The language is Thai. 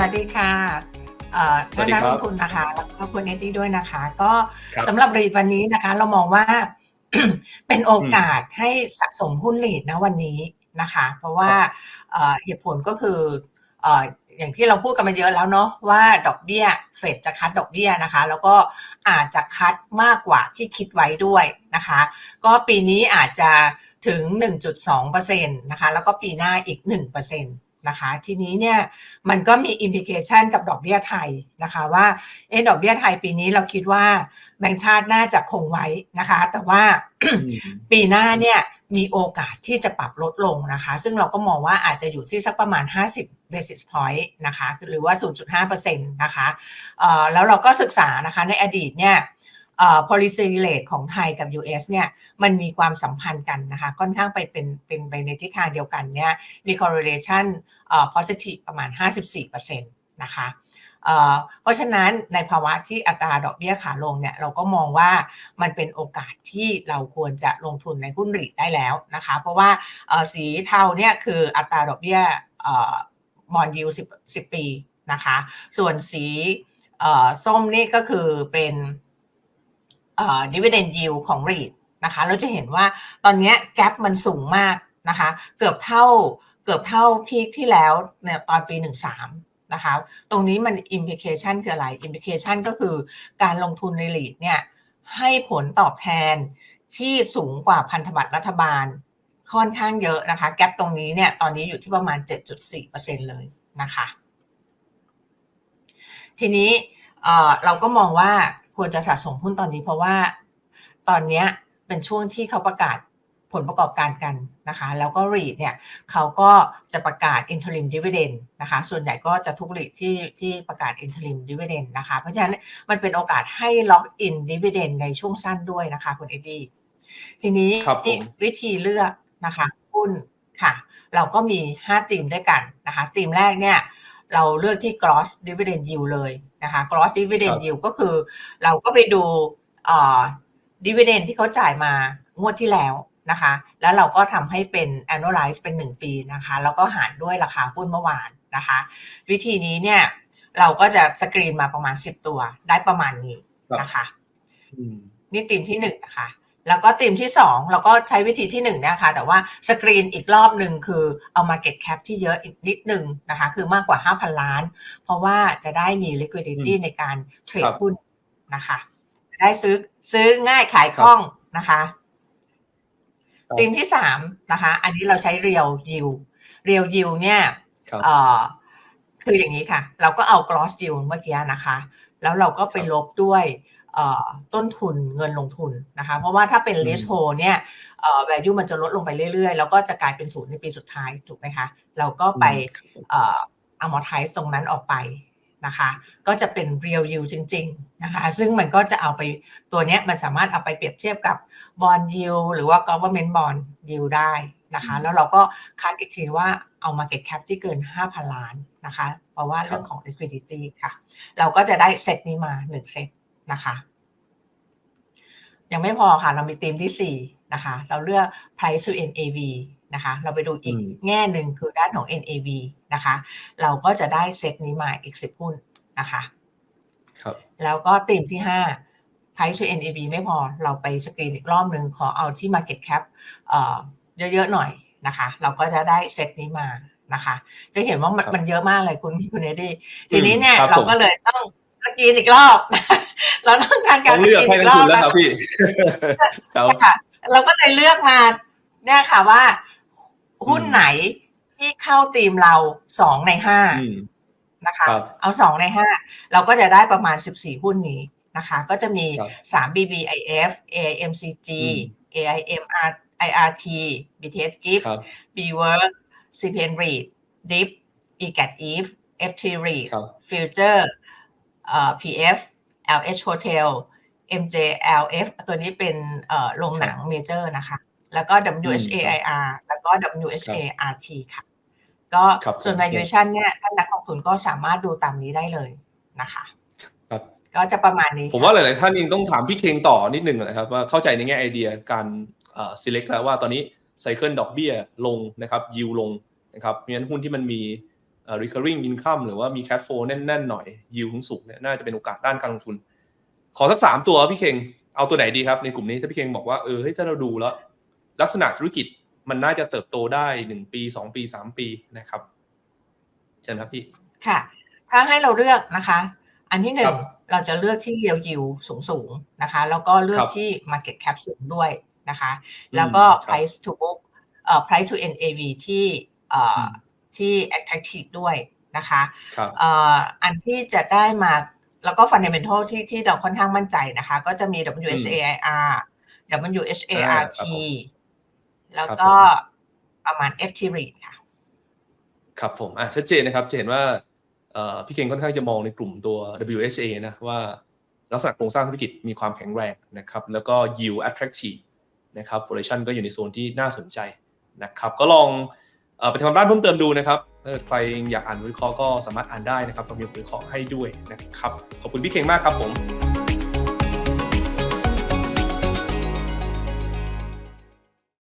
วัสดีค่ะเอ่อสวัท่าสนดีนักครัลบงทุนนะคะแล้วก็คุณเอตี้ด้วยนะคะ ก็ครับสำหรับรีดวันนี้นะคะ เรามองว่าเป็นโอกาสให้สะสมหุ้นรีดนะวันนี้นะคะ เพราะว่าเอ่อเหตุผลก็คือเอ่ออย่างที่เราพูดกันมาเยอะแล้วเนาะว่าดอกเบี้ยเฟดจะคัดดอกเบี้ยนะคะ แล้วก็อาจจะคัดมากกว่าที่คิดไว้ด้วยนะคะ ก็ปีนี้อาจจะถึง 1.2%นะคะ แล้วก็ปีหน้าอีก 1%นะคะ ทีนี้เนี่ยมันก็มีอิมพิเคชันกับดอกเบี้ยไทยนะคะว่าเอะดอกเบี้ยไทยปีนี้เราคิดว่าแบงก์ชาติน่าจะคงไว้นะคะ แต่ว่าปีหน้าเนี่ยมีโอกาสที่จะปรับลดลงนะคะ ซึ่งเราก็มองว่าอาจจะอยู่ที่สักประมาณ 50 basis point นะคะหรือว่า 0.5%นะคะเอ่อแล้วเราก็ศึกษานะคะในอดีตเนี่ยเอ่อ policy rate ของไทยกับ US เนี่ยมันมีความสัมพันธ์กันนะคะค่อนข้างไปเป็นเป็นไปในทิศทางเดียวกันเนี่ยมี correlation positive ประมาณ 54%นะคะเอ่อเพราะฉะนั้นในภาวะที่อัตราดอกเบี้ยขาลงเนี่ยเราก็มองว่ามันเป็นโอกาสที่เราควรจะลงทุนในหุ้นรีดได้แล้วนะคะ เพราะว่าสีเทาเนี่ยคืออัตราดอกเบี้ยบอลยู10 10ปีนะคะ ส่วนสีส้มนี่ก็คือเป็น เอ่อ dividend yield ของ REIT นะคะเราจะเห็นว่าตอนนี้แก p มันสูงมากนะคะเกือบเท่าเกือบเท่าพีคที่แล้วเนี่ยตอนปี 13นะคะตรงนี้มัน implication คืออะไร implication ก็คือการลงทุนใน REIT เนี่ยให้ผลตอบแทนที่สูงกว่าพันธบัตรรัฐบาลค่อนข้างเยอะนะคะแก p ตรงนี้เนี่ยตอนนี้อยู่ที่ประมาณ 7.4%เลยนะคะทีนี้เราก็มองว่า ควรจะสะสมหุ้นตอนนี้เพราะว่าตอนเนี้ยเป็นช่วงที่เขาประกาศผลประกอบการกันนะคะ แล้วก็ REIT เนี่ยเขาก็จะประกาศ interim dividend นะคะ ส่วนใหญ่ก็จะทุก REIT ที่ที่ประกาศ interim dividend นะคะ เพราะฉะนั้นมันเป็นโอกาสให้ lock in dividend ในช่วงสั้นด้วยนะคะคุณเอ็ดดี้ทีนี้ครับผมวิธีเลือกนะคะหุ้นค่ะ เราก็มี 5 ธีมด้วยกันนะคะธีมแรกเนี่ย เราเลือกที่ gross dividend yield เลยนะคะ gross dividend ครับ yield ก็คือ เราก็ไปดูเอ่อ dividend ที่เขาจ่ายมางวดที่แล้วนะคะ แล้วเราก็ทำให้เป็น annualize เป็น 1 ปีนะคะ แล้วก็หารด้วยราคาหุ้นเมื่อวานนะคะ วิธีนี้เนี่ยเราก็จะสกรีนมาประมาณ 10 ตัวได้ประมาณนี้นะคะอืมนี่ทีมที่หนึ่งนะคะ แล้วก็ทีมที่สองเราก็ใช้วิธีที่หนึ่งนะคะแต่ว่าสกรีนอีกรอบหนึ่งคือเอา Market Cap ที่เยอะอีกนิดหนึ่งนะคะคือมากกว่า 5,000 ล้าน เพราะว่าจะได้มี liquidity ในการเทรดครับหุ้นนะคะจะได้ซื้อซื้อง่ายขายคล่องนะคะครับทีมที่สามนะคะอันนี้เราใช้ real yield real yield เนี่ยครับเอ่อคืออย่างนี้ค่ะ เราก็เอา gross yield เมื่อกี้นะคะ แล้วเราก็ไปครับลบด้วยเอ่อ ต้นทุนเงินลงทุนนะคะ เพราะว่าถ้าเป็นอืม leasehold เนี่ยเอ่อ value มันจะลดลงไปเรื่อยๆ แล้วก็จะกลายเป็นศูนย์ในปีสุดท้ายถูกไหมคะเราก็ไปเอ่อ amortize ตรงนั้นออกไปนะคะ ก็จะเป็น real yield จริง ๆ นะคะ ซึ่งมันก็จะเอาไปตัวเนี้ยมันสามารถเอาไปเปรียบเทียบกับ bond yield หรือว่า government bond yield ได้นะคะ แล้วเราก็คัดอีกทีว่าเอา market cap ที่เกิน 5,000 ล้านนะคะ เพราะว่าเรื่องของ liquidity ค่ะ เราก็จะได้เซตนี้มา 1 เซต นะคะ ยังไม่พอค่ะ เรามีธีมที่ 4 นะคะ เราเลือก price to NAV นะคะ เราไปดูอีกอืมแง่หนึ่งคือด้านของ NAV นะคะ เราก็จะได้เซตนี้มาอีก 10 หุ้นนะคะครับแล้วก็ธีมที่ 5 price to NAV ไม่พอ เราไปสกรีนอีกรอบหนึ่งขอเอาที่ market cap เอ่อเยอะๆหน่อยนะคะ เราก็จะได้เซตนี้มานะคะ จะเห็นว่ามันครับมันเยอะมากเลยคุณคุณเอดี้ทีนี้เนี่ยครับเราผมก็เลยต้องสกรีนอีกรอบ เราต้องการกาต้รองสเลือกกรีนให้อีนักกรอทุบนแล้วครับพี่ครับค่ะเราก็เลยเลือกมาเนี่ยค่ะว่า หุ้นอืมไหนที่เข้าทีมเราสองในห้าอืมนะคะครับเอาสองในห้าเราก็จะได้ประมาณ14หุ้นนี้นะคะ ก็จะมีครับ3 BBIF AIMCG อืม AIM IRT BTS Gift ครับ BWork CPN REIT DIP EGAT EVE FT REIT ครับ Future เอ่อ PF LH Hotel MJLF ตัวนี้เป็นเอ่อโรงหนังเมเจอร์นะคะ แล้วก็ WHAIR แล้วก็ WHART ค่ะ ก็ครับส่วนผม valuation เนี่ยท่านนักลงทุนก็สามารถดูตามนี้ได้เลยนะคะครับก็จะประมาณนี้ ผมค่ะว่าหลาย ๆ ท่านเองต้องถามพี่เคงต่อนิดนึงนะครับว่าเข้าใจในแง่ไอเดียการเอ่อ select แล้วว่าตอนนี้ไซเคิลดอกเบี้ยลงนะครับยิวลงนะครับเพราะฉะนั้นหุ้นที่มันมีเอ่อ recurring income หรือว่ามี cash flow แน่นๆหน่อย yield สูงเนี่ยน่าจะเป็นโอกาสด้านการลงทุน ขอสักสามตัวพี่เคงเอาตัวไหนดีครับในกลุ่มนี้ถ้าพี่เคงบอกว่าเออเฮ้ยถ้าเราดูแล้ว ลักษณะธุรกิจมันน่าจะเติบโตได้หนึ่งปีสองปีสามปีนะครับเชิญครับพี่ค่ะ ถ้าให้เราเลือกนะคะ อันที่หนึ่ครังบเราจะเลือกที่ yield yield สูงสูงๆนะคะ แล้วก็เลือคกรับที่ market cap สูงด้วยนะคะอืมแล้วก็ครับ price to book เอ่อ price to NAV ที่เอ่ออม ที่ attractive ด้วยนะคะครับเอ่ออันที่จะได้มาแล้วก็ fundamental ที่ที่เราค่อนข้างมั่นใจนะคะ ก็จะมี WHAIR WHART แล้วก็ประมาณ FT REIT ค่ะ ครับผมอะชัดเจนนะครับ จะเห็นว่าเอ่อพี่เคงค่อนข้างจะมองในกลุ่มตัว WHA นะว่าลักษณะโครงสร้างธุรกิจมีความแข็งแรงนะครับ แล้วก็ yield attractive นะครับ valuation ก็อยู่ในโซนที่น่าสนใจนะครับ ก็ลองเอ่อ ไปทำการบ้านเพิ่มเติมดูนะครับใครอยากอ่านวิเคราะห์ก็สามารถอ่านได้นะครับเรามีวิเคราะห์ให้ด้วยนะครับ ขอบคุณพี่เคงมากครับผม